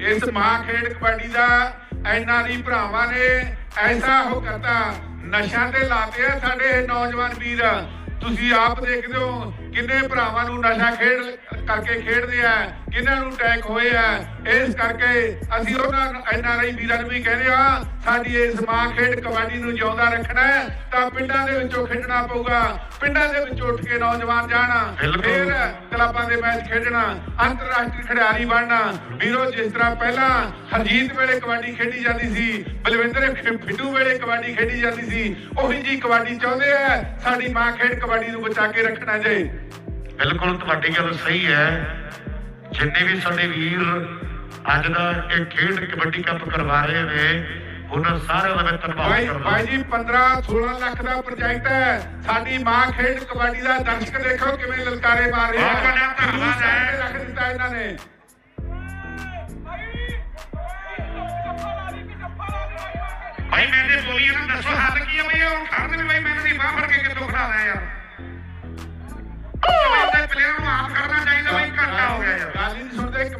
ਇਸ ਮਾਂ ਖੇਡ ਕਬੱਡੀ ਦਾ ਐਨਆਰਈ ਭਰਾਵਾਂ ਨੇ ਐਸਾ ਹੋ ਕਰਤਾ। ਨਸ਼ਿਆਂ ਤੇ ਲਾਤੇ ਆ ਸਾਡੇ ਨੌਜਵਾਨ ਵੀਰ। ਤੁਸੀਂ ਆਪ ਦੇਖਦੇ ਹੋ ਕਿੰਨੇ ਭਰਾਵਾਂ ਨੂੰ ਨਸ਼ਾ ਖੇਡ ਕਰਕੇ ਖੇਡਦੇ ਆ ਕਿੰਨਾਂ ਨੂੰ ਅਟੈਕ ਹੋਏ ਆ। ਇਸ ਕਰਕੇ ਅਸੀਂ ਉਹਨਾਂ ਐਨਆਰਆਈ ਵੀਰਾਂ ਨੂੰ ਵੀ ਕਹਿੰਦੇ ਆ ਸਾਡੀ ਇਸ ਮਾਂ ਖੇਡ ਕਬੱਡੀ ਨੂੰ ਜਿਉਂਦਾ ਰੱਖਣਾ ਤਾਂ ਪਿੰਡਾਂ ਦੇ ਵਿੱਚੋਂ ਖੇਡਣਾ ਪਊਗਾ। ਪਿੰਡਾਂ ਦੇ ਵਿੱਚੋਂ ਉੱਠ ਕੇ ਨੌਜਵਾਨ ਜਾਣਾ, ਫਿਰ ਕਲੱਬਾਂ ਦੇ ਮੈਚ ਖੇਡਣਾ, ਅੰਤਰਰਾਸ਼ਟਰੀ ਖਿਡਾਰੀ ਬਣਨਾ। ਵੀਰੋ, ਜਿਸ ਤਰ੍ਹਾਂ ਪਹਿਲਾਂ ਹਰਜੀਤ ਵੇਲੇ ਕਬੱਡੀ ਖੇਡੀ ਜਾਂਦੀ ਸੀ, ਬਲਵਿੰਦਰ ਖਿ- ਫਿੱਟੂ ਵੇਲੇ ਕਬੱਡੀ ਖੇਡੀ ਜਾਂਦੀ ਸੀ, ਉਹੀ ਜੀ ਕਬੱਡੀ ਚਾਹੁੰਦੇ ਆ, ਸਾਡੀ ਮਾਂ ਖੇਡ ਕਬੱਡੀ ਨੂੰ ਬਚਾ ਕੇ ਰੱਖਣਾ ਜੇ। ਬਿਲਕੁਲ ਤੁਹਾਡੀ ਗੱਲ ਸਹੀ ਹੈ। ਜਿੰਨੇ ਵੀ ਸਾਡੇ ਵੀਰ ਅੱਜ ਦਾ ਇਹ ਖੇਡ ਕਬੱਡੀ ਕੱਪ ਕਰਵਾ ਰਹੇ ਨੇ ਉਹਨਾਂ ਸਾਰਿਆਂ ਦਾ ਮੈਂ ਧੰਨਵਾਦ ਭਾਈ ਕਰਦਾ। ਭਾਈ ਜੀ 15 16 ਲੱਖ ਦਾ ਪ੍ਰੋਜੈਕਟ ਹੈ। ਸਾਡੀ ਮਾਂ ਖੇਡ ਕਬੱਡੀ ਦਾ ਦਰਸ਼ਕ ਦੇਖੋ ਕਿਵੇਂ ਲਲਕਾਰੇ ਮਾਰ ਰਹੇ ਬਹੁਤ ਵੱਡਾ ਧੰਨਵਾਦ ਹੈ। ਰੱਖ ਦਿੱਤਾ ਇਹਨਾਂ ਨੇ। ਭਾਈ ਮੈਨੇ ਬੋਲੀ ਇਹਨਾਂ ਦੱਸੋ ਹੱਲ ਕੀ ਹੈ ਹੁਣ ਖੜਨ ਵੀ ਬਈ ਮੈਨੂੰ ਬਾਹਰ ਕੇ ਕਿੱਥੋਂ ਖੜਾਣਾ ਯਾਰ।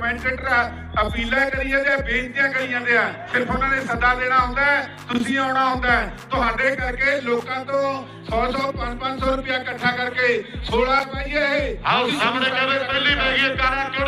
ਨਹੀਂ ਸੁਣਦੇ ਕਮੈਂਟੇਟਰ ਅਪੀਲਾਂ ਕਰੀ ਜਾਂਦੇ ਆ ਬੇਨਤੀਆਂ ਕਰੀ ਜਾਂਦੇ ਆ। ਸਿਰਫ ਉਹਨਾਂ ਨੇ ਸੱਦਾ ਦੇਣਾ ਹੁੰਦਾ ਤੁਸੀਂ ਆਉਣਾ ਹੁੰਦਾ ਤੁਹਾਡੇ ਕਰਕੇ ਲੋਕਾਂ ਤੋਂ 100 100 500 ਰੁਪਇਆ ਇਕੱਠਾ ਕਰਕੇ 16 ਪਾਈਏ ਆਓ ਸਾਹਮਣੇ ਕਹਿੰਦੇ ਪਹਿਲੀ ਮੈਗੀ ਕਾਰਾ ਕਿਹੜੇ